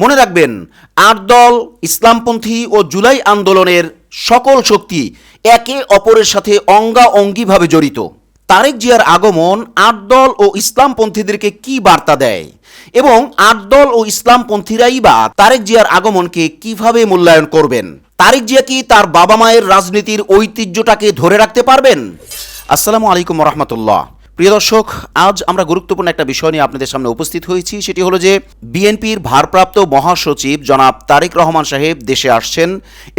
মনে রাখবেন, আট দল ইসলামপন্থী ও জুলাই আন্দোলনের সকল শক্তি একে অপরের সাথে অঙ্গা অঙ্গিভাবে জড়িত। তারেক জিয়ার আগমন আট দল ও ইসলামপন্থীদেরকে কি বার্তা দেয়? এবং আট দল ও ইসলামপন্থীরাই বা তারেক জিয়ার আগমনকে কীভাবে মূল্যায়ন করবেন? তারেক জিয়া কি তার বাবা মায়ের রাজনীতির ঐতিহ্যটাকে ধরে রাখতে পারবেন? আসসালামু আলাইকুম রহমতুল্লাহ। প্রিয় দর্শক, আজ আমরা গুরুত্বপূর্ণ একটা বিষয় নিয়ে আপনাদের সামনে উপস্থিত হয়েছি। সেটি হলো যে বিএনপির ভারপ্রাপ্ত মহাসচিব জনাব তারেক রহমান সাহেব দেশে আসছেন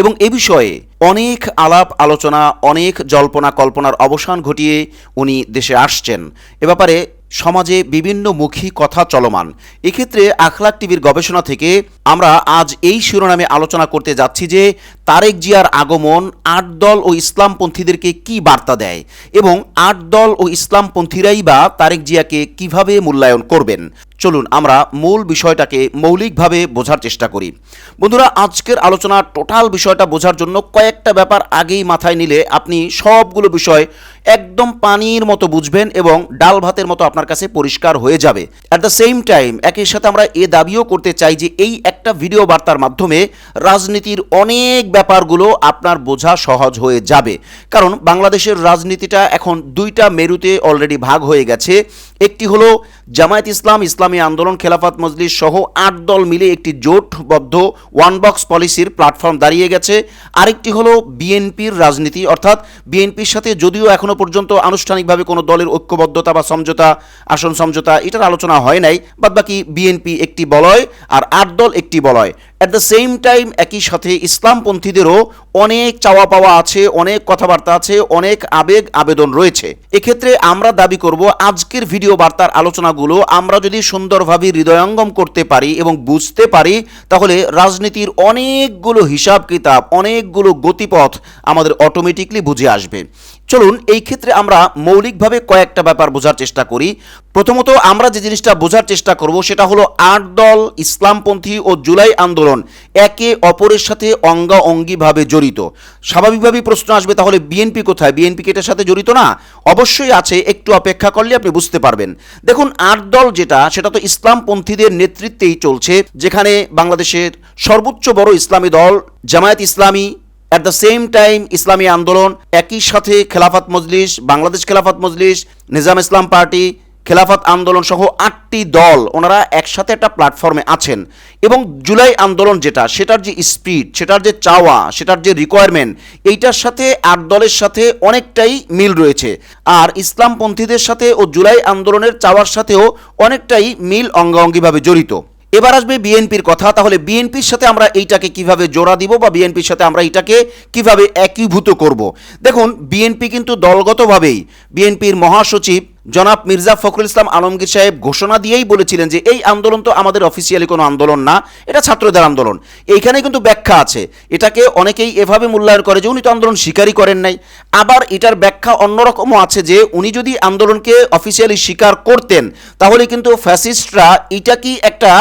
এবং এ বিষয়ে অনেক আলাপ আলোচনা, অনেক জল্পনা কল্পনার অবসান ঘটিয়ে উনি দেশে আসছেন। এ ব্যাপারে সমাজে বিভিন্ন মুখী কথা চলমান। এক্ষেত্রে আখলাক টিভির গবেষণা থেকে আমরা আজ এই শিরোনামে আলোচনা করতে যাচ্ছি যে তারেক জিয়ার আগমন আট দল ও ইসলামপন্থীদেরকে কি বার্তা দেয় এবং আট দল ও ইসলামপন্থীরাই বা তারেক জিয়াকে কীভাবে মূল্যায়ন করবেন। চলুন আমরা মূল বিষয়টাকে মৌলিকভাবে বোঝার চেষ্টা করি। বন্ধুরা, আজকের আলোচনা টোটাল বিষয়টা বোঝার জন্য কয়েকটা ব্যাপার আগেই মাথায় নিলে আপনি সবগুলো বিষয় একদম পানির মতো বুঝবেন এবং ডাল ভাতের মতো আপনার কাছে পরিষ্কার হয়ে যাবে। অ্যাট দ্য সেম টাইম একই সাথে আমরা এ দাবিও করতে চাই যে এই একটা ভিডিও বার্তার মাধ্যমে রাজনীতির অনেক ব্যাপারগুলো আপনার বোঝা সহজ হয়ে যাবে। কারণ বাংলাদেশের রাজনীতিটা এখন দুইটা মেরুতে অলরেডি ভাগ হয়ে গেছে। একটি হলো জামায়াত ইসলাম, ইসলামী আন্দোলন, খেলাফত মজলিস সহ আট দল মিলে একটি জোটবদ্ধ ওয়ান বক্স পলিসির প্ল্যাটফর্ম দাঁড়িয়ে গেছে। আরেকটি হলো বিএনপির রাজনীতি, অর্থাৎ বিএনপির সাথে যদিও এখনও পর্যন্ত আনুষ্ঠানিকভাবে কোনো দলের ঐক্যবদ্ধতা বা সমঝোতা, আসন সমঝোতা এটার আলোচনা হয় নাই, বাদবাকি বিএনপি একটি বলয় আর আট দল একটি বলয়। অ্যাট দ্য সেম টাইম একই সাথে ইসলামপন্থীদেরও অনেক চাওয়া পাওয়া আছে, অনেক কথাবার্তা আছে, অনেক আবেগ আবেদন রয়েছে। এক্ষেত্রে আমরা দাবি করব, আজকের ভিডিও বার্তার আলোচনাগুলো আমরা যদি সুন্দরভাবে হৃদয়ঙ্গম করতে পারি এবং বুঝতে পারি, তাহলে রাজনীতির অনেকগুলো হিসাব কিতাব অনেকগুলো গতিপথ আমাদের অটোমেটিকলি বুঝে আসবে। চলুন, এই ক্ষেত্রে আমরা মৌলিকভাবে কয়েকটা ব্যাপার বোঝার চেষ্টা করি। প্রথমত, আমরা যে জিনিসটা বোঝার চেষ্টা করব সেটা হলো আট দল ইসলামপন্থী ও জুলাই আন্দোলন একে অপরের সাথে অঙ্গা অঙ্গিভাবে জড়িত। স্বাভাবিকভাবেই প্রশ্ন আসবে, তাহলে বিএনপি কোথায়? বিএনপি কি এটার সাথে জড়িত না? অবশ্যই আছে, একটু অপেক্ষা করলে আপনি বুঝতে পারবেন। দেখুন, আট দল যেটা, সেটা তো ইসলামপন্থীদের নেতৃত্বেই চলছে, যেখানে বাংলাদেশের সর্বোচ্চ বড় ইসলামী দল জামায়াত ইসলামী অ্যাট দ্য সেম টাইম ইসলামী আন্দোলন একই সাথে খেলাফত মজলিস, বাংলাদেশ খেলাফত মজলিস, নিজাম ইসলাম পার্টি, খেলাফত আন্দোলন সহ আটটি দল ওনারা একসাথে একটা প্ল্যাটফর্মে আছেন। এবং জুলাই আন্দোলন যেটা, সেটার যে স্পিড সেটার যে চাওয়া, সেটার যে রিকোয়ারমেন্ট এইটার সাথে আট দলের সাথে অনেকটাই মিল রয়েছে। আর ইসলামপন্থীদের সাথে ও জুলাই আন্দোলনের চাওয়ার সাথেও অনেকটাই মিল অঙ্গাঙ্গিভাবে জড়িত। এবার আসবে বিএনপির কথা, তাহলে বিএনপির সাথে আমরা এইটাকে কীভাবে জোড়া দিব বা বিএনপির সাথে আমরা এইটাকে কীভাবে একীভূত করব? দেখুন, বিএনপি কিন্তু দলগতভাবেই, বিএনপির মহাসচিব জনাব মির্জা ফখরুল ইসলাম আলমগীর সাহেব ঘোষণা দিয়েই বলেছিলেন যে এই আন্দোলন তো আমাদের অফিসিয়ালি কোনো আন্দোলন না, এটা ছাত্রদের আন্দোলন। এইখানে কিন্তু ব্যাখ্যা আছে। এটাকে অনেকেই এভাবে মূল্যায়ন করে যে উনি তো আন্দোলন স্বীকারই করেন নাই। আবার এটার ব্যাখ্যা অন্যরকমও আছে যে উনি যদি আন্দোলনকে অফিসিয়ালি স্বীকার করতেন, তাহলে কিন্তু ফ্যাসিস্টরা এটা কি একটা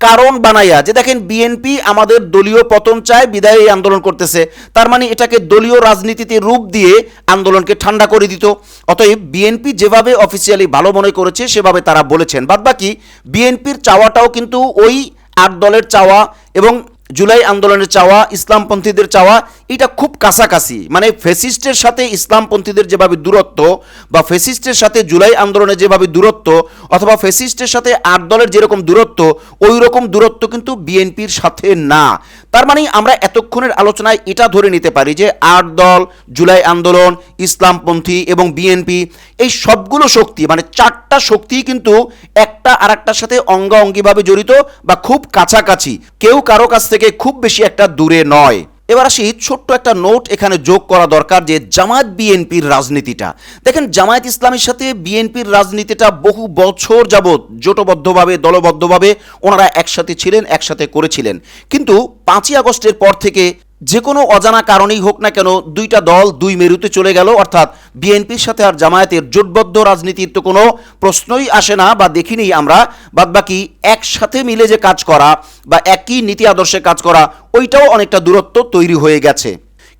কারণ বানাইয়া, যে দেখেন বিএনপি আমাদের দলীয় পতন চায়, বিদায় এই আন্দোলন করতেছে। তার মানে এটাকে দলীয় রাজনীতিতে রূপ দিয়ে আন্দোলনকে ঠান্ডা করে দিত। অতএব বিএনপি যেভাবে অফিসিয়ালি ভালো মনে করেছে, সেভাবে তারা বলেছেন। বাদবাকি বিএনপির চাওয়াটাও কিন্তু ওই আট দলের চাওয়া এবং জুলাই আন্দোলনের চাওয়া, ইসলামপন্থীদের চাওয়া, এটা খুব কাছাকাছি। মানে ফেসিস্টের সাথে ইসলামপন্থীদের যেভাবে দূরত্ব বা ফেসিস্টের সাথে জুলাই আন্দোলনের যেভাবে দূরত্ব অথবা ফেসিস্টের সাথে আট দলের যেরকম দূরত্ব ওই রকম দূরত্ব কিন্তু বিএনপির সাথে না। তার মানে আমরা এতক্ষণের আলোচনায় এটা ধরে নিতে পারি যে আট দল, জুলাই আন্দোলন, ইসলামপন্থী এবং বিএনপি, এই সবগুলো শক্তি মানে চারটা শক্তি কিন্তু একটা আর একটার সাথে অঙ্গাঅঙ্গিভাবে জড়িত বা খুব কাছাকাছি। কেউ কারও কাছ থেকে খুব বেশি একটা দূরে নয়। এবার আসি ছোট্ট একটা নোট এখানে যোগ করা দরকার যে জামায়াত বিএনপির রাজনীতিটা। দেখেন, জামায়াত ইসলামের সাথে বিএনপির রাজনীতিটা বহু বছর যাবৎ জোটবদ্ধভাবে, দলবদ্ধভাবে ওনারা একসাথে ছিলেন, একসাথে করেছিলেন। কিন্তু পাঁচই আগস্টের পর থেকে যে কোনো অজানা কারণেই হোক না কেন, দুইটা দল দুই মেরুতে চলে গেল। অর্থাৎ বিএনপির সাথে আর জামায়াতের জোটবদ্ধ রাজনীতির তো কোনো প্রশ্নই আসে না বা দেখিনি আমরা। বাদবাকি একসাথে মিলে যে কাজ করা বা একই নীতি আদর্শে কাজ করা, ওইটাও অনেকটা দূরত্ব তৈরি হয়ে গেছে।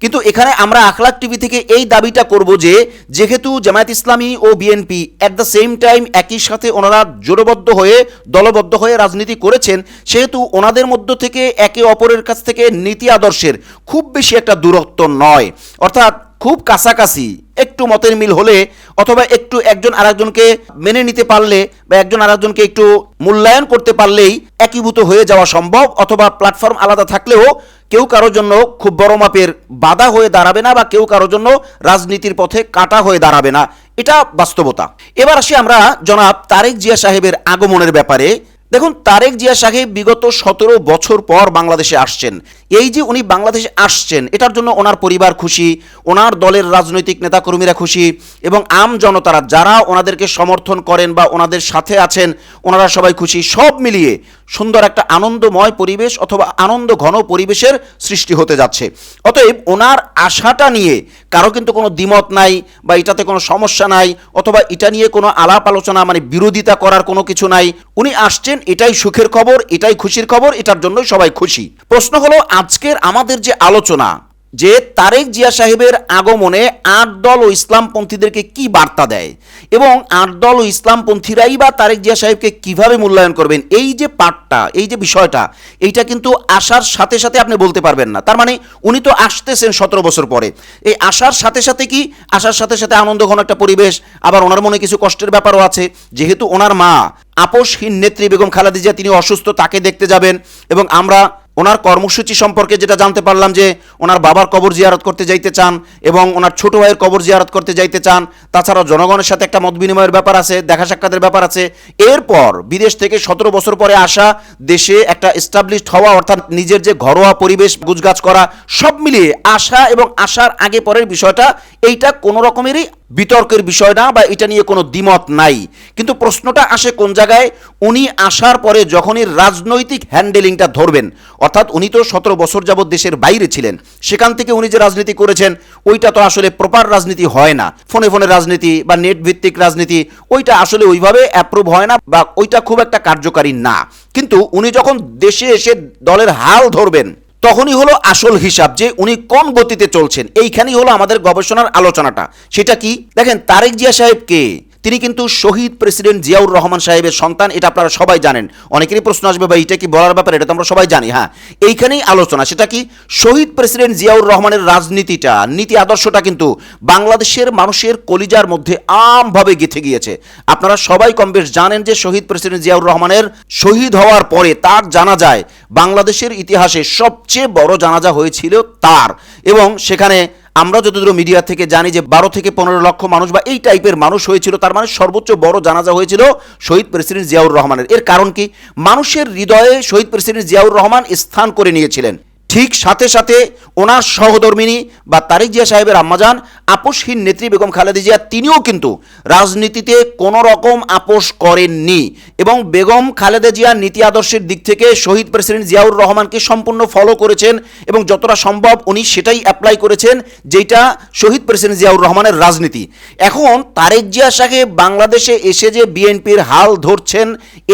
কিন্তু এখানে আমরা আখলাক টিভি থেকে এই দাবিটা করব যে, যেহেতু জামায়াত ইসলামী ও BNP at the same time একই সাথে ওনারা জোটবদ্ধ হয়ে, দলবদ্ধ হয়ে রাজনীতি করেছেন, সেহেতু ওনাদের মধ্য থেকে একে অপরের কাছ থেকে নীতি আদর্শের খুব বেশি একটা দূরত্ব নয়। অর্থাৎ খুব কাছাকাছি, একটু মতের মিল হলে অথবা একটু একজন আরেকজনকে মেনে নিতে পারলে বা একজন আরেকজনকে একটু মূল্যায়ন করতে পারলেই একীভূত হয়ে যাওয়া সম্ভব, অথবা প্ল্যাটফর্ম আলাদা থাকলেও কেউ কারোর জন্য খুব বড় মাপের বাধা হয়ে দাঁড়াবে না বা কেউ কারোর জন্য রাজনীতির পথে কাটা হয়ে দাঁড়াবে না। এটা বাস্তবতা। এবার আসি আমরা জনাব তারেক জিয়া সাহেবের আগমনের ব্যাপারে। দেখুন, তারেক জিয়া সাহেব বিগত সতেরো বছর পর বাংলাদেশে আসছেন। এই যে উনি বাংলাদেশে আসছেন, এটার জন্য ওনার পরিবার খুশি, ওনার দলের রাজনৈতিক নেতাকর্মীরা খুশি এবং আম জনতারা যারা ওনাদেরকে সমর্থন করেন বা ওনাদের সাথে আছেন, ওনারা সবাই খুশি। সব মিলিয়ে সুন্দর একটা আনন্দময় পরিবেশ অথবা আনন্দ ঘন পরিবেশের সৃষ্টি হতে যাচ্ছে। অতএব ওনার আশাটা নিয়ে কারও কিন্তু কোনো দ্বিমত নাই বা এটাতে কোনো সমস্যা নাই অথবা এটা নিয়ে কোনো আলাপ আলোচনা মানে বিরোধিতা করার কোনো কিছু নাই। উনি আসছেন, এটাই সুখের খবর, এটাই খুশির খবর, এটার জন্যই সবাই খুশি। প্রশ্ন হলো, আজকের আমাদের যে আলোচনা যে তারেক জিয়া সাহেবের আগমনে আট দল ও ইসলামপন্থীদেরকে কি বার্তা দেয়? এবং আট দল ও ইসলামপন্থীরাই বা তারেক জিয়া সাহেবকে কীভাবে মূল্যায়ন করবেন? এই যে পাঠটা, এই যে বিষয়টা, এইটা কিন্তু আসার সাথে সাথে আপনি বলতে পারবেন না। তার মানে উনি তো আসতেছেন সতেরো বছর পরে। এই আসার সাথে সাথে কি? আসার সাথে সাথে আনন্দ ঘন একটা পরিবেশ, আবার ওনার মনে কিছু কষ্টের ব্যাপারও আছে। যেহেতু ওনার মা, আপোষহীন নেত্রী বেগম খালেদা জিয়া, তিনি অসুস্থ, তাকে দেখতে যাবেন। এবং আমরা ওনার কর্মসূচি সম্পর্কে যেটা জানতে পারলাম যে ওনার বাবার কবর জিয়ারত করতে যাইতে চান এবং ওনার ছোট ভাইয়ের কবর জিয়ারত করতে যাইতে চান। তাছাড়া জনগণের সাথে একটা মত বিনিময়ের ব্যাপার আছে, দেখা সাক্ষাতের ব্যাপার আছে। এরপর বিদেশ থেকে সতেরো বছর পরে আসা দেশে একটা এস্টাবলিশড হওয়া অর্থাৎ নিজের যে ঘরোয়া পরিবেশ গুজগাছ করা, সব মিলিয়ে আসা এবং আসার আগে পরের বিষয়টা, এইটা কোনো রকমেরই বিতর্কের বিষয় না বা এটা নিয়ে কোনো দ্বিমত নাই। কিন্তু প্রশ্নটা আসে কোন জায়গায়? উনি আসার পরে যখনই রাজনৈতিক হ্যান্ডেলিংটা ধরবেন অর্থাৎ উনি তো সতেরো বছর যাবৎ দেশের বাইরে ছিলেন। সেখান থেকে উনি যে রাজনীতি করেছেন, ওইটা তো আসলে প্রপার রাজনীতি হয় না। ফোনে ফোনে রাজনীতি বা নেট ভিত্তিক রাজনীতি, ওইটা আসলে ওইভাবে অ্যাপ্রুভ হয় না বা ওইটা খুব একটা কার্যকারী না। কিন্তু উনি যখন দেশে এসে দলের হাল ধরবেন, তখনই হলো আসল হিসাব যে উনি কোন গতিতে চলছেন। এইখানেই হলো আমাদের গবেষণার আলোচনাটা। সেটা কি? দেখেন, তারেক জিয়া সাহেব কে? তিনি কিন্তু শহীদ প্রেসিডেন্ট জিয়াউর রহমান সাহেবের সন্তান, এটা আপনারা সবাই জানেন। অনেকেরই প্রশ্ন আসবে বা এটা কি বলার ব্যাপার? এটা তো আমরা সবাই জানি। হ্যাঁ এইখানেই আলোচনা, সেটা কি? শহীদ প্রেসিডেন্ট জিয়াউর রহমানের রাজনীতিটা, নীতি আদর্শটা কিন্তু বাংলাদেশের মানুষের কলিজার মধ্যে আমভাবে গেঁথে গিয়েছে। আপনারা সবাই কম বেশ জানেন যে শহীদ প্রেসিডেন্ট জিয়াউর রহমানের শহীদ হওয়ার পরে তার জানা যায়, বাংলাদেশের ইতিহাসে সবচেয়ে বড় জানাজা হয়েছিল তার। এবং সেখানে আমরা যতদূর মিডিয়া থেকে জানি যে বারো থেকে পনেরো লক্ষ মানুষ বা এই টাইপের মানুষ হয়েছিল, তার মানে সর্বোচ্চ বড় জানাজা হয়েছিল শহীদ প্রেসিডেন্ট জিয়াউর রহমানের। এর কারণ কি? মানুষের হৃদয়ে শহীদ প্রেসিডেন্ট জিয়াউর রহমান স্থান করে নিয়েছিলেন। ঠিক সাথে সাথে ওনার সহধর্মিনী বা তারেক জিয়া সাহেবের আম্মাজান, আপোষহীন নেত্রী বেগম খালেদা জিয়া, তিনিও কিন্তু রাজনীতিতে কোনো রকম আপোষ করেননি এবং বেগম খালেদা জিয়া নীতি আদর্শের দিক থেকে শহীদ প্রেসিডেন্ট জিয়াউর রহমানকে সম্পূর্ণ ফলো করেছেন এবং যতটা সম্ভব উনি সেটাই অ্যাপ্লাই করেছেন যেটা শহীদ প্রেসিডেন্ট জিয়াউর রহমানের রাজনীতি। এখন তারেক জিয়া সাহেব বাংলাদেশে এসে যে বিএনপির হাল ধরছেন,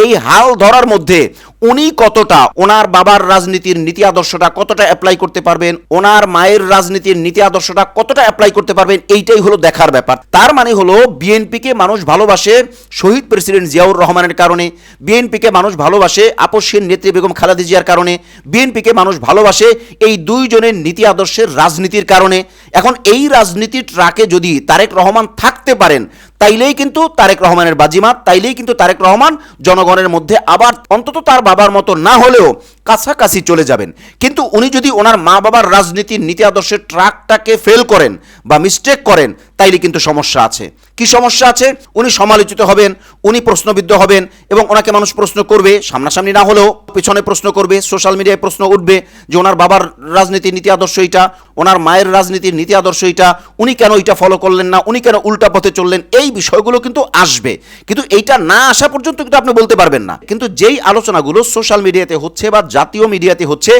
এই হাল ধরার মধ্যে উনি কতটা, ওনার বাবার রাজনীতির নীতি আদর্শটা কতটা অ্যাপ্লাই করতে পারবেন, ওনার মায়ের রাজনীতির নীতি আদর্শটা কতটা অ্যাপ্লাই করতে পারবেন, এইটাই হলো দেখার ব্যাপার। তার মানে হলো বিএনপিকে মানুষ ভালোবাসে শহীদ প্রেসিডেন্ট জিয়াউর রহমানের কারণে বিএনপিকে মানুষ ভালোবাসে আপসীন নেত্রী বেগম খালেদা জিয়ার কারণে বিএনপিকে মানুষ ভালোবাসে এই দুইজনের নীতি আদর্শের রাজনীতির কারণে। এখন এই রাজনীতির ট্রাকে যদি তারেক রহমান থাকতে পারেন, তাইলেই কিন্তু তারেক রহমানের বাজিমাত, তাইলেই কিন্তু তারেক রহমান জনগণের মধ্যে আবার অন্তত তার বাবার মতো না হলেও কাছাকাছি চলে যাবেন। কিন্তু উনি যদি ওনার মা বাবার রাজনীতির নীতি আদর্শের ট্রাকটাকে ফেল করেন বা মিস্টেক করেন, তাইলে কিন্তু সমস্যা আছে। কি সমস্যা আছে? উনি সমালোচিত হবেন, উনি প্রশ্নবিদ্ধ হবেন এবং ওনাকে মানুষ প্রশ্ন করবে, সামনাসামনি না হলেও পেছনে প্রশ্ন করবে সোশ্যাল মিডিয়ায় প্রশ্ন উঠবে যে ওনার বাবার রাজনীতির নীতি আদর্শ এটা ওনার মায়ের রাজনীতির নীতি আদর্শ এটা উনি কেন এটা ফলো করলেন না, উনি কেন উল্টা পথে চললেন, এই বিষয়গুলো কিন্তু আসবে। কিন্তু এইটা না আসা পর্যন্ত কিন্তু আপনি বলতে পারবেন না। কিন্তু যেই আলোচনাগুলো সোশ্যাল মিডিয়াতে হচ্ছে বা জাতীয় মিডিয়াতে হচ্ছে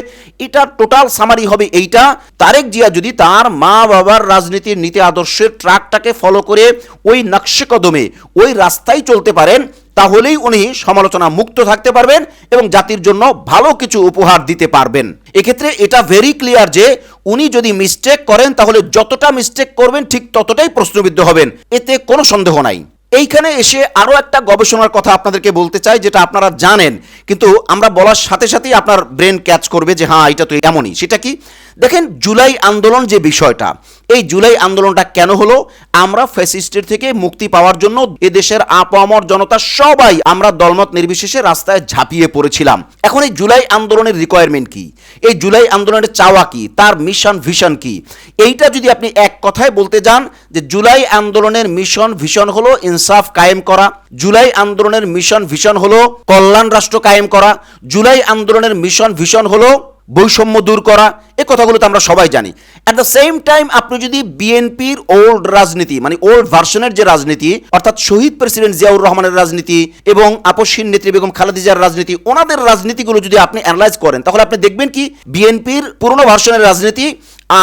এটা টোটাল সামারি হবে এইটা। তারেক জিয়া যদি তার মা বাবার রাজনীতির নীতি আদর্শের ট্রাকটাকে ফলো করে ওই নকশে কদমে ওই রাস্তায় চলতে পারেন, তাহলেই উনি সমালোচনা মুক্ত থাকতে পারবেন এবং জাতির জন্য ভালো কিছু উপহার দিতে পারবেন। এক্ষেত্রে এটা ভেরি ক্লিয়ার যে উনি যদি মিস্টেক করেন, তাহলে যতটা মিস্টেক করবেন, ঠিক ততটাই প্রশ্নবিদ্ধ হবেন। এতে কোনো সন্দেহ নাই। এইখানে এসে আরও একটা গবেষণার কথা আপনাদেরকে বলতে চাই, যেটা আপনারা জানেন, কিন্তু আমরা বলার সাথে সাথেই আপনার ব্রেন ক্যাচ করবে যে হ্যাঁ এটা তো এমনই। সেটা কি? দেখেন, জুলাই আন্দোলন যে বিষয়টা এই জুলাই আন্দোলনটা কেন হলো? আমরা ফ্যাসিস্টের থেকে মুক্তি পাওয়ার জন্য এদেশের আপামর জনতা সবাই আমরা দলমত নির্বিশেষে রাস্তায় ঝাঁপিয়ে পড়েছিলাম। এখন এই জুলাই আন্দোলনের রিকোয়ারমেন্ট কি? এই জুলাই আন্দোলনের চাওয়া কি? তার মিশন ভিশন কি? এইটা যদি আপনি এক কথায় বলতে যান যে জুলাই আন্দোলনের মিশন ভিশন হলো ইনসাফ কায়েম করা। জুলাই আন্দোলনের মিশন ভিশন হলো কল্যাণ রাষ্ট্র কায়েম করা। জুলাই আন্দোলনের মিশন ভিশন হলো বৈষম্য দূর করা, এ কথাগুলো তো আমরা সবাই জানি। অ্যাট দ্য সেম টাইম আপনি যদি বিএনপির ওল্ড রাজনীতি মানে ওল্ড ভার্সনের যে রাজনীতি, অর্থাৎ শহীদ প্রেসিডেন্ট জিয়াউর রহমানের রাজনীতি এবং আপসীন নেত্রী বেগম খালেদা জিয়ার রাজনীতি, ওনাদের রাজনীতিগুলো যদি আপনি অ্যানালাইজ করেন, তাহলে আপনি দেখবেন কি বিএনপির পুরনো ভার্সনের রাজনীতি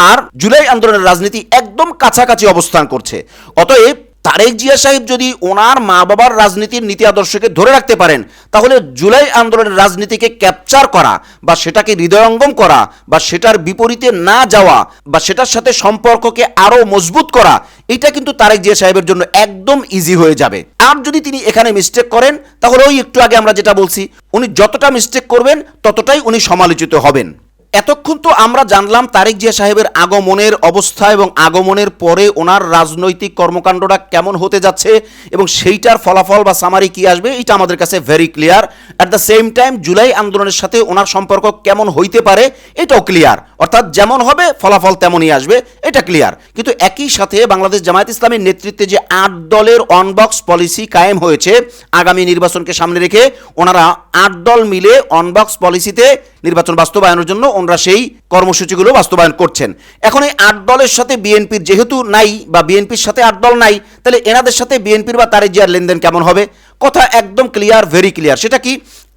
আর জুলাই আন্দোলনের রাজনীতি একদম কাছাকাছি অবস্থান করছে। অতএব তারেক জিয়া সাহেব যদি ওনার মা বাবার রাজনীতির নীতি আদর্শকে ধরে রাখতে পারেন, তাহলে জুলাই আন্দোলনের রাজনীতিকে ক্যাপচার করা বা সেটাকে হৃদয়ঙ্গম করা বা সেটার বিপরীতে না যাওয়া বা সেটার সাথে সম্পর্ককে আরও মজবুত করা, এটা কিন্তু তারেক জিয়া সাহেবের জন্য একদম ইজি হয়ে যাবে। আর যদি তিনি এখানে মিস্টেক করেন, তাহলে ওই একটু আগে আমরা যেটা বলছি, উনি যতটা মিস্টেক করবেন, ততটাই উনি সমালোচিত হবেন। এতক্ষণ তো আমরা জানলাম তারেক জিয়া সাহেবের আগমনের অবস্থা এবং আগমনের পরে ওনার রাজনৈতিক কর্মকাণ্ডটা কেমন হতে যাচ্ছে এবং সেইটার ফলাফল বা সামারি কি আসবে, এটা আমাদের কাছে very clear at the same time July আন্দোলনের সাথে ওনার সম্পর্ক কেমন হইতে পারে, এটাও ক্লিয়ার অর্থাৎ যেমন হবে, ফলাফল তেমনই আসবে। এটা ক্লিয়ার কিন্তু একই সাথে বাংলাদেশ জামায়াত ইসলামের নেতৃত্বে যে আট দলের অনবক্স পলিসি কায়েম হয়েছে, আগামী নির্বাচনকে সামনে রেখে ওনারা আট দল মিলে অনবক্স পলিসিতে নির্বাচন বাস্তবায়নের জন্য ওনারা সেই কর্মসূচিগুলো বাস্তবায়ন করছেন। এখন এই আট দলের সাথে বিএনপির যেহেতু নাই বা বিএনপির সাথে আট দল নাই, তাহলে এনাদের সাথে বিএনপির বা তারেক জিয়ার লেনদেন কেমন হবে? কথা একদম ক্লিয়ার ভেরি ক্লিয়ার সেটা কি?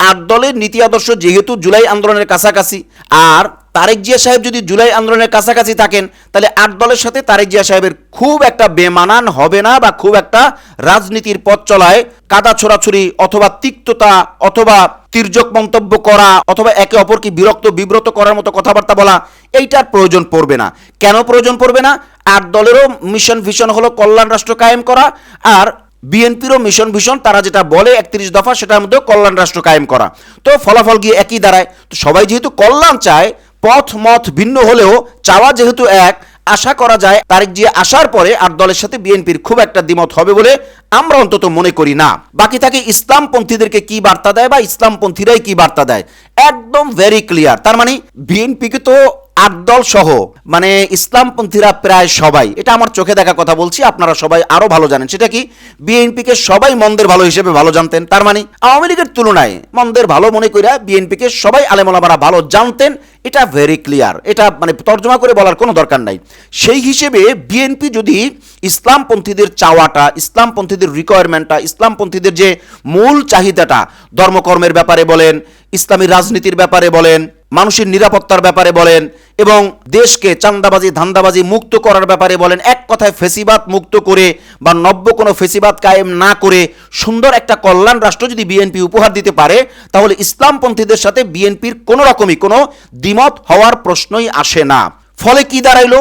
আট দলের নীতি আদর্শ যেহেতু জুলাই আন্দোলনের কাছাকাছি, আর তারেক জিয়া সাহেব যদি জুলাই আন্দোলনের কাছাকাছি থাকেন, তাহলে আট দলের সাথে তারেক জিয়া সাহেবের খুব একটা বেমানান হবে না বা খুব একটা রাজনীতির পথ চলায় কাদা ছোড়াছুরি অথবা তিক্ততা অথবা তির্যক মন্তব্য করা অথবা একে অপরকে বিরক্ত বিব্রত করার মতো কথাবার্তা বলা, এইটার প্রয়োজন পড়বে না। কেন প্রয়োজন পড়বে না? আট দলেরও মিশন ভিশন হলো কল্যাণ রাষ্ট্র কায়েম করা আর বিএনপিরও মিশন ভিশন, তারা যেটা বলে একত্রিশ দফা, সেটার মধ্যে কল্যাণ রাষ্ট্র কায়েম করা। তো ফলাফল গিয়ে একই দাঁড়ায়। তো সবাই যেহেতু কল্যাণ চায় পথ মত ভিন্ন হলেও চাওয়া যেহেতু এক, আশা করা যায় তারেক জিয়া আসার পরে আর দলের সাথে বিএনপির খুব একটা দ্বিমত হবে বলে আমরা অন্তত মনে করি না। বাকি থাকে ইসলামপন্থীদেরকে কি বার্তা দেয় বা ইসলামপন্থীরাই কি বার্তা দেয়? একদম ভেরি ক্লিয়ার তার মানে বিএনপিকে তো আট দল সহ মানে ইসলামপন্থীরা প্রায় সবাই, এটা আমার চোখে দেখা কথা বলছি, আপনারা সবাই আরও ভালো জানেন। সেটা কি? বিএনপিকে সবাই মন্দের ভালো হিসেবে ভালো জানতেন, তার মানে আওয়ামী লীগের তুলনায় মন্দের ভালো মনে কইরা বিএনপিকে সবাই আলেমলামারা ভালো জানতেন, এটা ভেরি ক্লিয়ার এটা মানে তর্জমা করে বলার কোনো দরকার নাই। সেই হিসেবে বিএনপি যদি ইসলামপন্থীদের চাওয়াটা, ইসলামপন্থীদের রিকোয়ারমেন্টটা ইসলামপন্থীদের যে মূল চাহিদাটা ধর্মকর্মের ব্যাপারে বলেন, ইসলামী রাজনীতির ব্যাপারে বলেন মানুষের নিরাপত্তার ব্যাপারে বলেন এবং দেশকে চান্দাবাজি, ধান্দাবাজি মুক্ত করার ব্যাপারে বলেন, এক কথায় ফেসিবাদ মুক্ত করে বা নব্য কোনো ফেসিবাদ কায়েম না করে সুন্দর একটা কল্যাণ রাষ্ট্র যদি বিএনপি উপহার দিতে পারে, তাহলে ইসলামপন্থীদের সাথে বিএনপির কোনো রকমই কোনো দ্বিমত হওয়ার প্রশ্নই আসে না। ফলে কি দাঁড়াইল?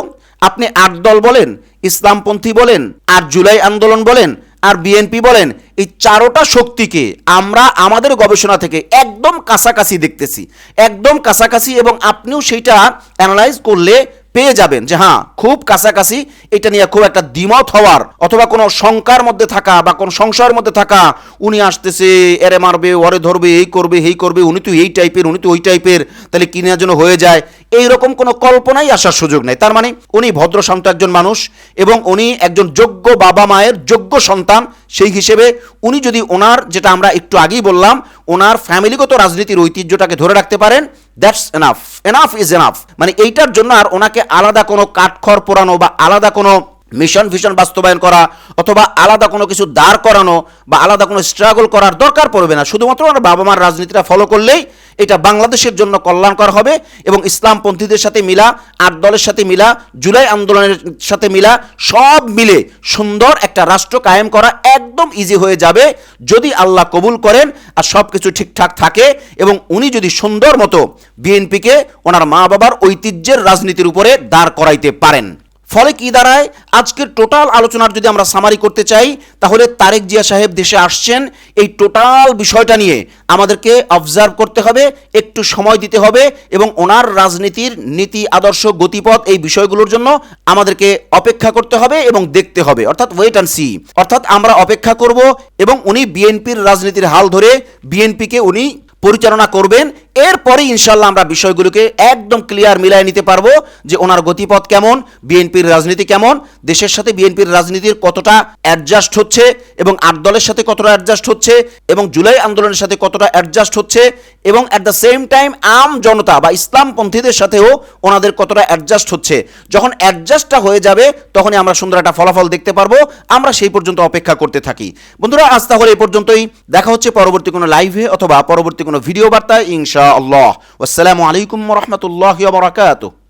আপনি আট দল বলেন, ইসলামপন্থী বলেন আর জুলাই আন্দোলন বলেন, আর বিএনপি বলেন এই চারোটা শক্তিকে আমরা আমাদের গবেষণা থেকে একদম কাছাকাছি দেখতেছি। একদম কাছাকাছি এবং আপনিও সেইটা অ্যানালাইজ করলে পেয়ে যাবেন যে হ্যাঁ খুব কাছাকাছি এটা নিয়ে খুব একটা দ্বিমত হওয়ার অথবা কোনো শঙ্কার মধ্যে থাকা বা কোনো সংশয়ের মধ্যে থাকা, উনি আসতেছে, এরে মারবে, ওরে ধরবে, এই করবে এই করবে, উনি তো এই টাইপের উনি তো ওই টাইপের তাহলে কিনার জন্য হয়ে যায়? এই রকম কোনো কল্পনাই আসার সুযোগ নেই। তার মানে উনি ভদ্রশান্ত একজন মানুষ এবং উনি একজন যোগ্য বাবা মায়ের যোগ্য সন্তান, সেই হিসেবে উনি যদি ওনার, যেটা আমরা একটু আগেই বললাম, ওনার ফ্যামিলিগত রাজনীতির ঐতিহ্যটাকে ধরে রাখতে পারেন that's enough enough is enough মানে এইটার জন্য আর ওনাকে আলাদা কোনো কাঠখড় পোড়ানো বা আলাদা কোনো মিশন ভিশন বাস্তবায়ন করা অথবা আলাদা কোনো কিছু দাঁড় করানো বা আলাদা কোনো স্ট্রাগল করার দরকার পড়বে না। শুধুমাত্র ওনার বাবা মার রাজনীতিটা ফলো করলেই এটা বাংলাদেশের জন্য কল্যাণকর হবে এবং ইসলামপন্থীদের সাথে মিলা, আট দলের সাথে মিলা, জুলাই আন্দোলনের সাথে মিলা, সব মিলে সুন্দর একটা রাষ্ট্র কায়েম করা একদম ইজি হয়ে যাবে যদি আল্লাহ কবুল করেন আর সব কিছু ঠিকঠাক থাকে এবং উনি যদি সুন্দর মতো বিএনপিকে ওনার মা বাবার ঐতিহ্যের রাজনীতির উপরে দাঁড় করাইতে পারেন। ফলে কি দাঁড়ায়? আজকের টোটাল আলোচনার যদি আমরা সামারি করতে চাই, তাহলে তারেক জিয়া সাহেব দেশে আসছেন। এই টোটাল বিষয়টা নিয়ে আমাদেরকে অবজার্ভ করতে হবে, একটু সময় দিতে হবে এবং ওনার রাজনীতির নীতি, আদর্শ, গতিপথ এই বিষয়গুলোর জন্য আমাদেরকে অপেক্ষা করতে হবে এবং দেখতে হবে। অর্থাৎ ওয়েট অ্যান্ড সি অর্থাৎ আমরা অপেক্ষা করব এবং উনি বিএনপির রাজনীতির হাল ধরে বিএনপিকে উনি পরিচালনা করবেন এরপরে ইনশাল্লাহ আমরা বিষয়গুলোকে একদম ক্লিয়ার মিলায় নিতে পারব যে ওনার গতিপথ কেমন, বিএনপির রাজনীতি কেমন, দেশের সাথে বিএনপির রাজনীতির কতটা অ্যাডজাস্ট হচ্ছে এবং আট দলের সাথে কতটা অ্যাডজাস্ট হচ্ছে এবং জুলাই আন্দোলনের সাথে কতটা অ্যাডজাস্ট হচ্ছে এবং অ্যাট দ্য সেম টাইম আম জনতা বা ইসলামপন্থীদের সাথেও ওনাদের কতটা অ্যাডজাস্ট হচ্ছে। যখন অ্যাডজাস্টটা হয়ে যাবে, তখনই আমরা সুন্দর একটা ফলাফল দেখতে পারব। আমরা সেই পর্যন্ত অপেক্ষা করতে থাকি। বন্ধুরা, আজ তাহলে এই পর্যন্তই। দেখা হচ্ছে পরবর্তী কোনো লাইভে অথবা পরবর্তী কোনো ভিডিও বার্তায় ইনশা আল্লাহ আসসালামু আলাইকুম রহমতুল্লাহ বারাকাতুহ